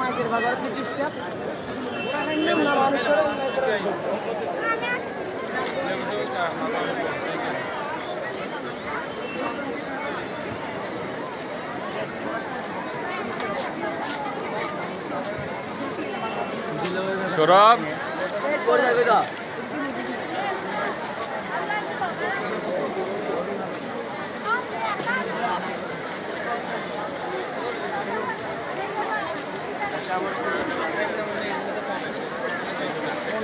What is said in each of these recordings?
মাইকের বাজার প্রতিষ্ঠা মানুষের সৌরভ?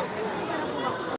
Come on.